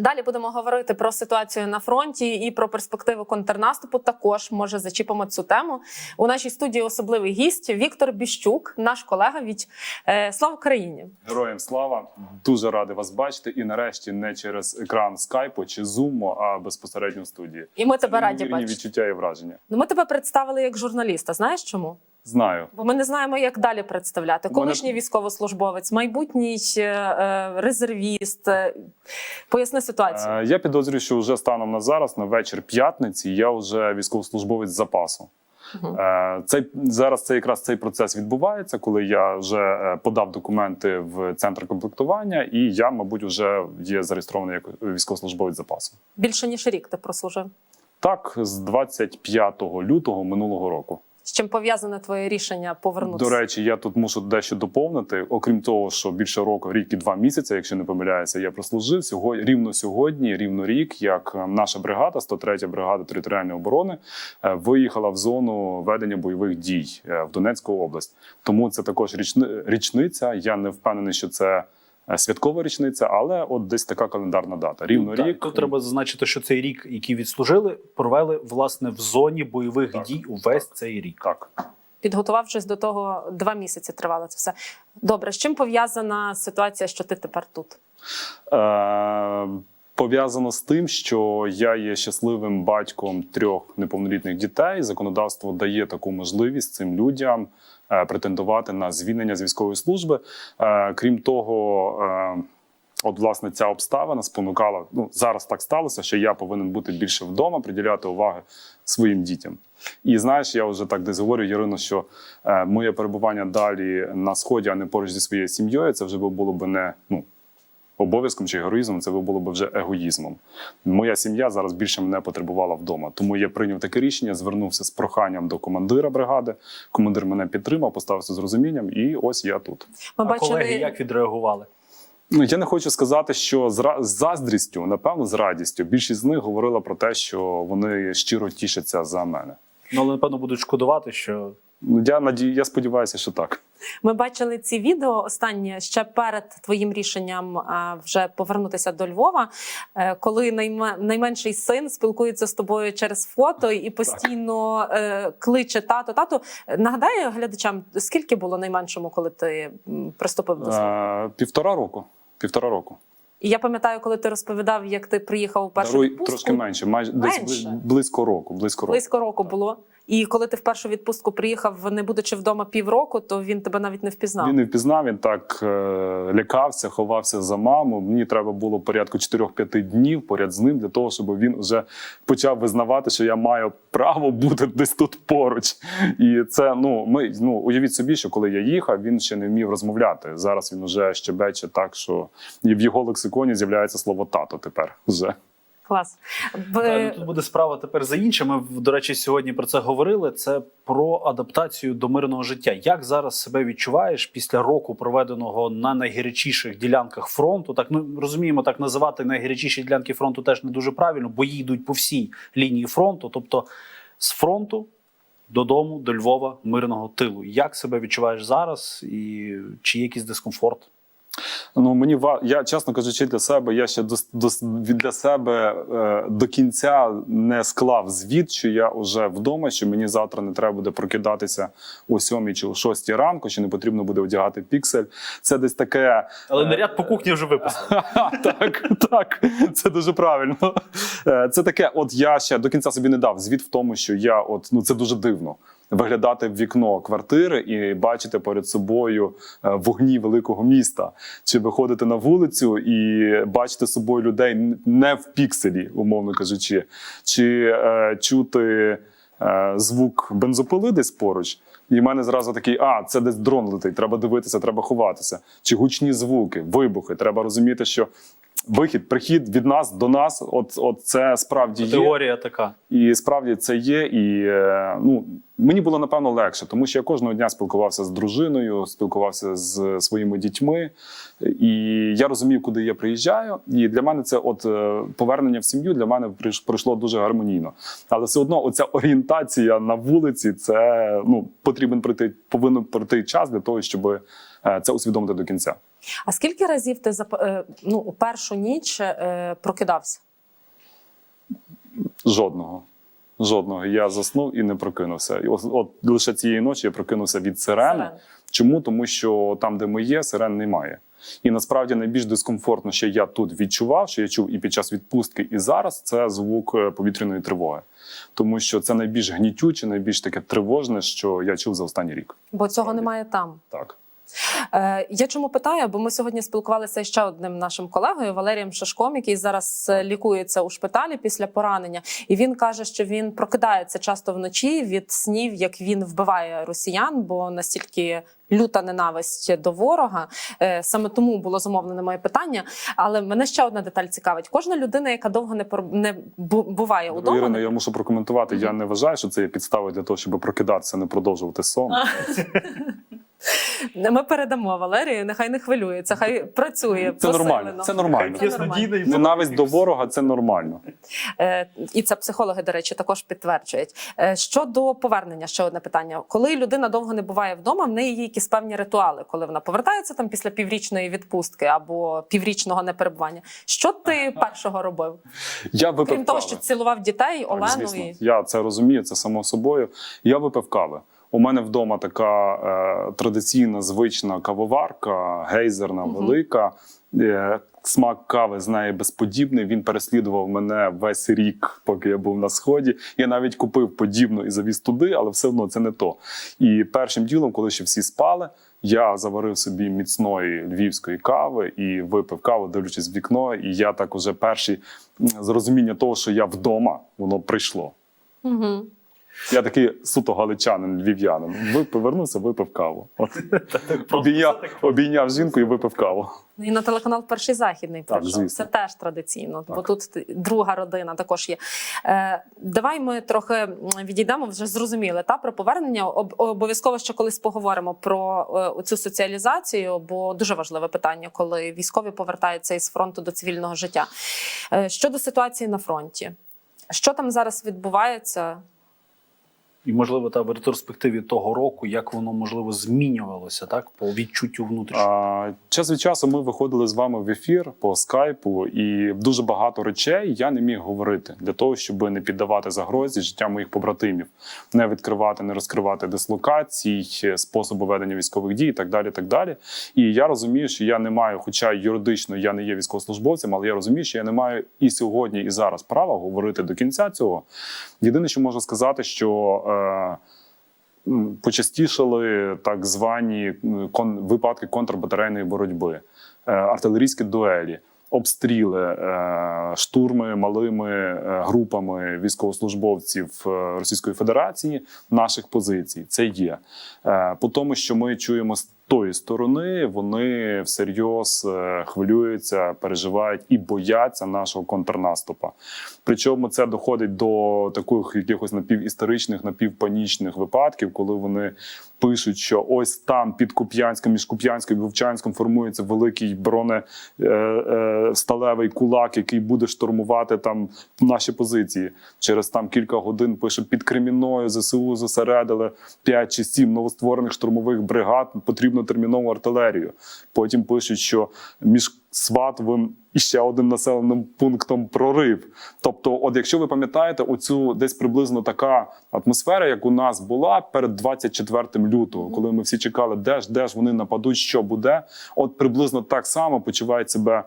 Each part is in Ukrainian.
Далі будемо говорити про ситуацію на фронті і про перспективу контрнаступу. Також може зачіпимо цю тему. У нашій студії особливий гість Віктор Біщук, наш колега від е, Слава Україні. Героям слава! Дуже радий вас бачити. І нарешті не через екран скайпу чи зуму, а безпосередньо в студії. І ми тебе раді бачити. відчуття і враження. Ну, ми тебе представили як журналіста. Знаєш чому? Знаю. Бо ми не знаємо, як далі представляти. У мене- Колишній військовослужбовець, майбутній е, е, резервіст. Е, Поясни ситуацію. Е, Я підозрюю, що вже станом на зараз, на вечір п'ятниці, я вже військовослужбовець запасу. Е, Цей зараз це якраз цей процес відбувається, коли я вже подав документи в центр комплектування, і я, мабуть, вже є зареєстрований як військовослужбовець запасу. Більше ніж рік ти прослужив. Так, з 25 лютого минулого року. З чим пов'язане твоє рішення повернутися? До речі, я тут мушу дещо доповнити. Окрім того, що більше року, рік і два місяці, якщо не помиляюся, я прослужив сьогодні рівно сьогодні, рівно рік, як е, наша бригада, 103-я бригада територіальної оборони, е, виїхала в зону ведення бойових дій е, в Донецьку область. Тому це також річни- річниця. Я не впевнений, що це. Е, Святкова річниця, але от десь така календарна дата. Рівно Так, рік. Тут треба зазначити, що цей рік, який відслужили, провели власне в зоні бойових Так, дій увесь цей рік. Так. Підготувавшись до того, два місяці тривало це все. Добре, з чим пов'язана ситуація, що ти тепер тут? Е, пов'язано з тим, що я є щасливим батьком трьох неповнолітніх дітей. Законодавство дає таку можливість цим людям претендувати на звільнення з військової служби. Е, крім того, е, От, власне, ця обставина спонукала. Ну зараз так сталося, що я повинен бути більше вдома, приділяти уваги своїм дітям. І знаєш, я вже так десь говорю, Ярино, що е, моє перебування далі на сході, а не поруч зі своєю сім'єю, це вже було б не ну обов'язком чи героїзмом, це було б вже егоїзмом. Моя сім'я зараз більше мене потребувала вдома. Тому я прийняв таке рішення, звернувся з проханням до командира бригади. Командир мене підтримав, поставився з розумінням, і ось я тут. Ми а бачили, колеги як відреагували? Ну я не хочу сказати, що з ра- з заздрістю, напевно, з радістю. Більшість з них говорила про те, що вони щиро тішаться за мене. Ну але напевно будуть шкодувати, що я надію, я сподіваюся, що так. ми бачили ці відео останнє ще перед твоїм рішенням вже повернутися до Львова, е, коли найме- найменший син спілкується з тобою через фото і постійно е, кличе тато. Тато нагадаю глядачам, скільки було найменшому, коли ти приступив до? Е, півтора року. Півтора року. І я пам'ятаю, коли ти розповідав, як ти приїхав у першу Даруй відпустку. трошки менше, майже десь Менше? бли- близько року. Близько року. Близько року було. І коли ти в першу відпустку приїхав, не будучи вдома півроку, то він тебе навіть не впізнав. Він не впізнав, він так е, лякався, ховався за маму. Мені треба було порядку 4-5 днів поряд з ним для того, щоб він вже почав визнавати, що я маю право бути десь тут поруч. І це ну ми ну уявіть собі, що коли я їхав, він ще не вмів розмовляти. Зараз він вже щебече так, що і в його лексиконі з'являється слово тато тепер вже. Клас. В... Та, ну, тут буде справа тепер за інше. Ми, до речі, сьогодні про це говорили. Це про адаптацію до мирного життя. Як зараз себе відчуваєш після року, проведеного на найгарячіших ділянках фронту? Так ну розуміємо, так називати найгарячіші ділянки фронту теж не дуже правильно, бої йдуть по всій лінії фронту, тобто з фронту. Додому, до Львова, мирного тилу. Як себе відчуваєш зараз, і чи є якийсь дискомфорт? Ну мені я чесно кажучи, для себе я ще до, до для себе е, до кінця не склав звіт, що я вже вдома, що мені завтра не треба буде прокидатися о сьомій чи о шостій ранку, що не потрібно буде одягати піксель. Це десь таке. Але е, наряд по кухні вже виписав. так, так, це дуже правильно. Е, Це таке, от я ще до кінця собі не дав звіт в тому, що я от ну це дуже дивно. Виглядати в вікно квартири і бачити перед собою е, вогні великого міста, чи виходити на вулицю і бачити собою людей не в пікселі, умовно кажучи, чи е, чути е, звук бензопили десь поруч. І в мене зразу такий: а, це десь дрон летить, треба дивитися, треба ховатися. Чи гучні звуки, вибухи. Треба розуміти, що вихід, прихід від нас до нас, от, от це справді є. Теорія така. І справді це є. І е, ну мені було напевно легше, тому що я кожного дня спілкувався з дружиною, спілкувався з своїми дітьми, і я розумів, куди я приїжджаю. І для мене це, от е, повернення в сім'ю, для мене пройшло дуже гармонійно. Але все одно, оця орієнтація на вулиці, це ну потрібен пройти, повинен пройти час для того, щоб е, це усвідомити до кінця. А скільки разів ти зап- е, ну, у першу ніч е, прокидався? Жодного. Жодного. Я заснув і не прокинувся. І от, от лише цієї ночі я прокинувся від сирени. Сирен. Чому? Тому що там, де ми є, сирен немає. І насправді найбільш дискомфортно, що я тут відчував, що я чув і під час відпустки, і зараз це звук е, повітряної тривоги. Тому що це найбільш гнітюче, найбільш таке тривожне, що я чув за останній рік. Бо цього Справді. немає там. Так. Е, я чому питаю? Бо ми сьогодні спілкувалися ще одним нашим колегою Валерієм Шашком, який зараз е, лікується у шпиталі після поранення, і він каже, що він прокидається часто вночі від снів, як він вбиває росіян, бо настільки. Люта ненависть до ворога Е, саме тому було замовлене моє питання. Але мене ще одна деталь цікавить: кожна людина, яка довго не пор- не бу- буває удома, Ірина, я мушу прокоментувати. Я не вважаю, що це є підстави для того, щоб прокидатися, не продовжувати сон. Ми передамо Валерію, нехай не хвилюється, хай працює. Це нормально. Це нормально. Це нормально. Ненависть до ворога це нормально. Е, І це психологи, до речі, також підтверджують. Е, Щодо повернення, ще одне питання. Коли людина довго не буває вдома, в неї є якісь певні ритуали, коли вона повертається там після піврічної відпустки або піврічного неперебування. Що ти першого робив? Я випив Крім того, що цілував дітей, Так, Олену звісно. і Я це розумію, це само собою. Я випив кави. У мене вдома така е, традиційна звична кавоварка, гейзерна, Мгм. велика. Е, смак кави з неї безподібний. Він переслідував мене весь рік, поки я був на сході. Я навіть купив подібну і завіз туди, але все одно це не то. І першим ділом, коли ще всі спали, я заварив собі міцної львівської кави і випив каву, дивлячись в вікно. І я так уже перші зрозуміння того, що я вдома, воно прийшло. угу. Я такий суто галичанин, львів'янин. Ви повернувся, випив каву. От. Обійняв, обійняв жінку і випив каву. Ну, і на телеканал Перший західний Так, прийшов. звісно. Це теж традиційно, бо тут друга родина також є. Е, давай ми трохи відійдемо, вже зрозуміли та про повернення. Об, обов'язково ще колись поговоримо про е, цю соціалізацію, бо дуже важливе питання, коли військові повертаються із фронту до цивільного життя. Е, щодо ситуації на фронті, що там зараз відбувається? І можливо, та в ретроспективі того року, як воно можливо змінювалося, так по відчуттю внутрішньому. Час від часу ми виходили з вами в ефір по скайпу, і дуже багато речей я не міг говорити для того, щоб не піддавати загрозі життя моїх побратимів, не відкривати, не розкривати дислокацій, способу ведення військових дій і так далі. Так далі. І я розумію, що я не маю, хоча юридично я не є військовослужбовцем, але я розумію, що я не маю і сьогодні, і зараз права говорити до кінця цього. Єдине, що можу сказати, що. Е, почастішали так звані кон, випадки контрбатарейної боротьби, е, артилерійські дуелі, обстріли, е, штурми малими е, групами військовослужбовців е, Російської Федерації наших позицій. Це є Е, по тому, що ми чуємо тої сторони, вони всерйоз е, хвилюються, переживають і бояться нашого контрнаступу. Причому це доходить до таких якихось напівісторичних, напівпанічних випадків, коли вони пишуть, що ось там під Куп'янськом, між Куп'янськом і Вовчанськом формується великий броне е, е, кулак, який буде штурмувати там наші позиції. Через там кілька годин пише під Кремінною ЗСУ зосередили 5 чи 7 новостворених штурмових бригад. Потрібно термінову артилерію. Потім пишуть, що між Сватовим і ще одним населеним пунктом прорив. Тобто, от якщо ви пам'ятаєте, оцю десь приблизно така атмосфера, як у нас була перед 24 лютого, коли ми всі чекали, де ж де ж вони нападуть, що буде. От приблизно так само почувають себе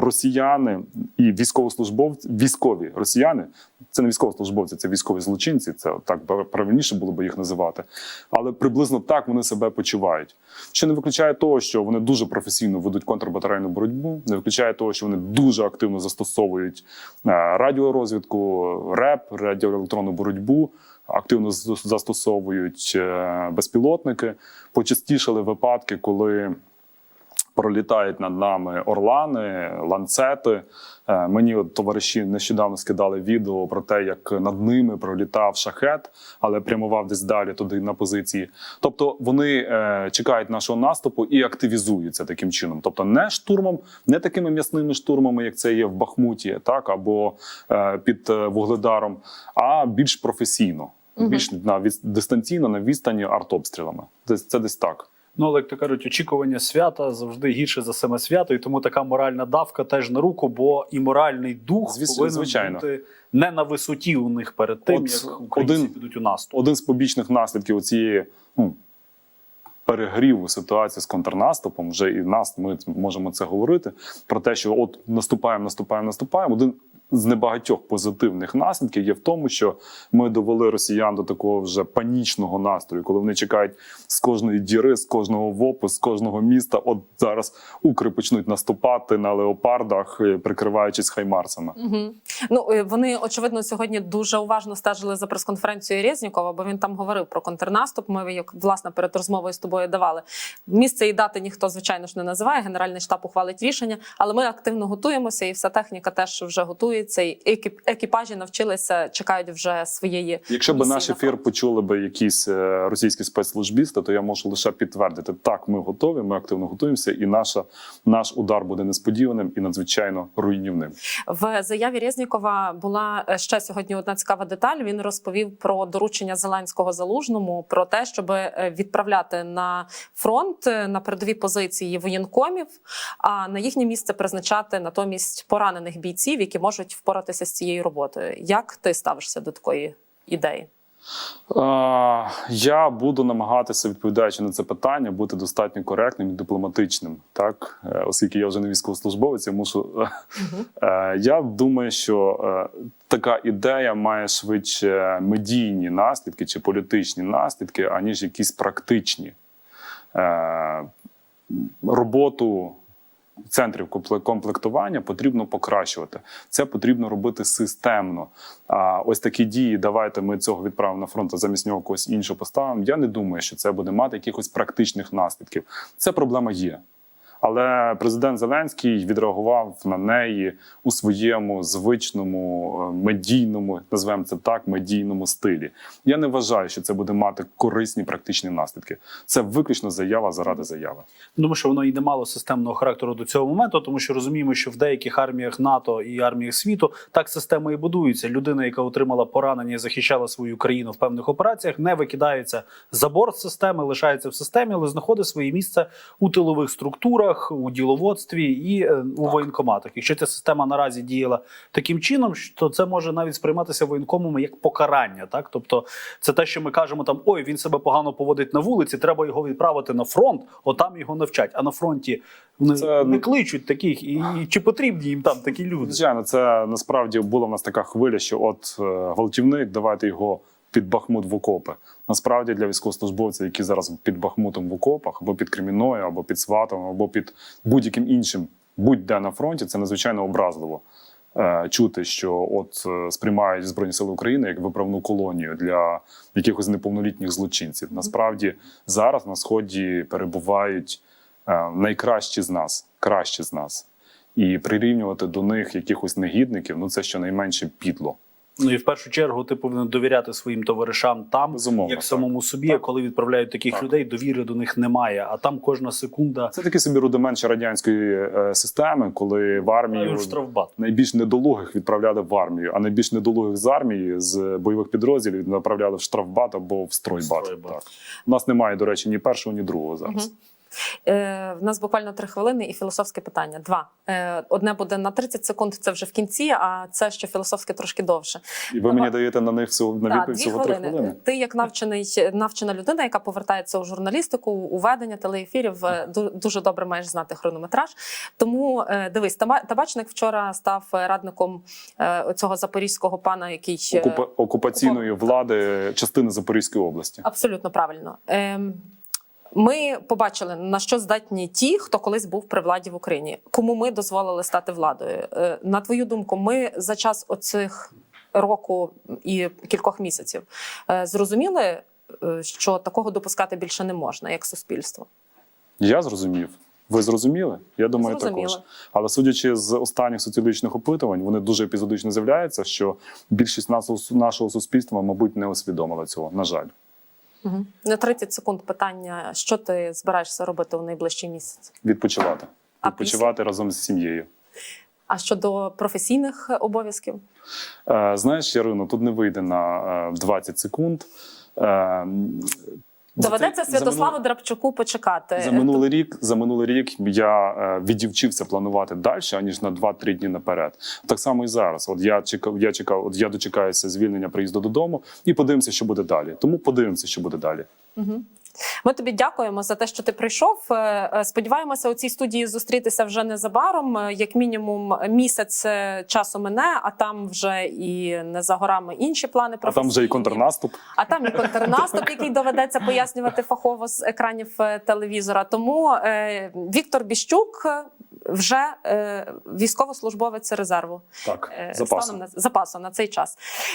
росіяни і військовослужбовці, військові росіяни. Це не військовослужбовці, це військові злочинці. Це так правильніше було би їх називати. Але приблизно так вони себе почувають. Що не виключає того, що вони дуже професійно ведуть контрбатарейну боротьбу, не виключає того, що вони дуже активно застосовують е, радіорозвідку, РЕП, радіоелектронну боротьбу. Активно застосовують е, безпілотники. Почастішали випадки, коли пролітають над нами орлани, ланцети. Е, Мені от товариші нещодавно скидали відео про те, як над ними пролітав шахет, але прямував десь далі туди на позиції. Тобто вони е, чекають нашого наступу і активізуються таким чином. Тобто не штурмом, не такими м'ясними штурмами, як це є в Бахмуті, так або е, під вугледаром, а більш професійно, більш на від, дистанційно на відстані артобстрілами. Це, це десь так. Ну, але як то кажуть, очікування свята завжди гірше за саме свято, і тому така моральна давка теж на руку, бо і моральний дух Звісно, повинен звичайно. бути не на висоті у них перед тим, От як українці один- підуть у наступ. Один з побічних наслідків цієї ну, перегріву ситуації з контрнаступом, вже і нас ми можемо це говорити. Про те, що от наступаємо, наступаємо, наступаємо. Один з небагатьох позитивних наслідків є в тому, що ми довели росіян до такого вже панічного настрою, коли вони чекають з кожної діри, з кожного вопу, з кожного міста. От зараз укри почнуть наступати на леопардах, е, прикриваючись хаймарсами. Угу. Ну е, вони очевидно сьогодні дуже уважно стежили за прес-конференцією Резнікова, бо він там говорив про контрнаступ. Ми як власне перед розмовою з тобою давали місце і дати ніхто звичайно ж не називає. Генеральний штаб ухвалить рішення, але ми активно готуємося, і вся техніка теж вже готується. І екіп- екіпажі навчилися, чекають вже своєї. Якщо б наш ефір почули б якісь е, російські спецслужбісти, то я можу лише підтвердити, так, ми готові, ми активно готуємося, і наша наш удар буде несподіваним і надзвичайно руйнівним. В заяві Резнікова була е, ще сьогодні одна цікава деталь. Він розповів про доручення Зеленського залужному про те, щоб е, відправляти на фронт на передові позиції воєнкомів, а на їхнє місце призначати натомість поранених бійців, які можуть впоратися з цією роботою. Як ти ставишся до такої ідеї? Е, я буду намагатися, відповідаючи на це питання, бути достатньо коректним і дипломатичним, так Е, оскільки я вже не військовослужбовець, я мушу. Е, Я думаю, що е, така ідея має швидше медійні наслідки чи політичні наслідки, аніж якісь практичні. Е, Роботу центрів компле- комплектування потрібно покращувати. Це потрібно робити системно. А ось такі дії, давайте ми цього відправимо на фронт, а замість нього когось іншого поставимо. Я не думаю, що це буде мати якихось практичних наслідків. Це проблема є. Але президент Зеленський відреагував на неї у своєму звичному е, медійному, назвемо це так, медійному стилі. Я не вважаю, що це буде мати корисні практичні наслідки. Це виключно заява заради заяви. Думаю, що воно і не мало системного характеру до цього моменту, тому що розуміємо, що в деяких арміях НАТО і арміях світу так система і будується. Людина, яка отримала поранення і захищала свою країну в певних операціях, не викидається за борт системи, лишається в системі, але знаходить своє місце у тилових структурах, у діловодстві і е, у воєнкоматах. Якщо ця система наразі діяла таким чином, то це може навіть сприйматися воєнкомами як покарання. Так, тобто, це те, що ми кажемо там: ой, він себе погано поводить на вулиці, треба його відправити на фронт, отам його навчать. А на фронті вони Це- не кличуть таких, і, і чи потрібні їм там такі люди? Звичайно, це насправді була в нас така хвиля, що от е, гвалтівник, давайте його під Бахмут в окопи. Насправді для військовослужбовців, які зараз під Бахмутом в окопах, або під Креміною, або під Сватом, або під будь-яким іншим, будь-де на фронті, це надзвичайно образливо. е, Чути, що от е, сприймають Збройні Сили України як виправну колонію для якихось неповнолітніх злочинців. Насправді зараз на сході перебувають е, найкращі з нас, кращі з нас. І прирівнювати до них якихось негідників, ну це щонайменше підло. Ну і в першу чергу ти повинен довіряти своїм товаришам там, Безумовно, як так. самому собі. А коли відправляють таких Так. людей, довіри до них немає. А там кожна секунда Це такий собі рудимент ще радянської е, системи, коли в армію штрафбат. найбільш недолугих відправляли в армію, а найбільш недолугих з армії з бойових підрозділів направляли в штрафбат або в стройбат. Стройбат. Так. У нас немає, до речі, ні першого, ні другого зараз. Мгм. Е, в нас буквально три хвилини і філософське питання. Два. Е, одне буде на 30 секунд, це вже в кінці, а це ще філософське трошки довше. І ви мені даєте на них всього на відповідь всього три хвилини. Ти як навчений навчена людина, яка повертається у журналістику, у ведення телеефірів, е, ду- дуже добре маєш знати хронометраж. Тому е, дивись, Таба- табачник вчора став радником е, цього запорізького пана, який Окупа- окупаційної влади частини Запорізької області. Абсолютно правильно. Ем, ми побачили, на що здатні ті, хто колись був при владі в Україні, кому ми дозволили стати владою. Е, На твою думку, ми за час оцих року і кількох місяців е, зрозуміли, е, що такого допускати більше не можна, як суспільство. Я зрозумів. Ви зрозуміли? Я думаю, Зрозуміла. також. Але судячи з останніх соціологічних опитувань, вони дуже епізодично з'являються, що більшість нашого, нашого суспільства, мабуть, не усвідомила цього. На жаль. Угу. На 30 секунд питання: що ти збираєшся робити у найближчий місяць? Відпочивати. А Відпочивати разом з сім'єю. А щодо професійних обов'язків? Е, знаєш, Ярино, тут не вийде на е, 20 секунд. Е, Доведеться Святославу минулий- Драбчуку почекати. За минулий рік, за минулий рік я е, відівчився планувати далі, аніж на 2-3 дні наперед. Так само і зараз. От я чекав, я чекав, от я дочекаюся звільнення приїзду додому і подивимося, що буде далі. Тому подивимося, що буде далі. Мгм. Ми тобі дякуємо за те, що ти прийшов. Е, е, Сподіваємося, у цій студії зустрітися вже незабаром. Е, Як мінімум, місяць часу мине, а там вже і не за горами інші плани. А там вже і контрнаступ. А там і контрнаступ, який доведеться пояснювати фахово з екранів телевізора. Тому Віктор Біщук вже військовослужбовець резерву Так, запасом. станом на запасом на цей час.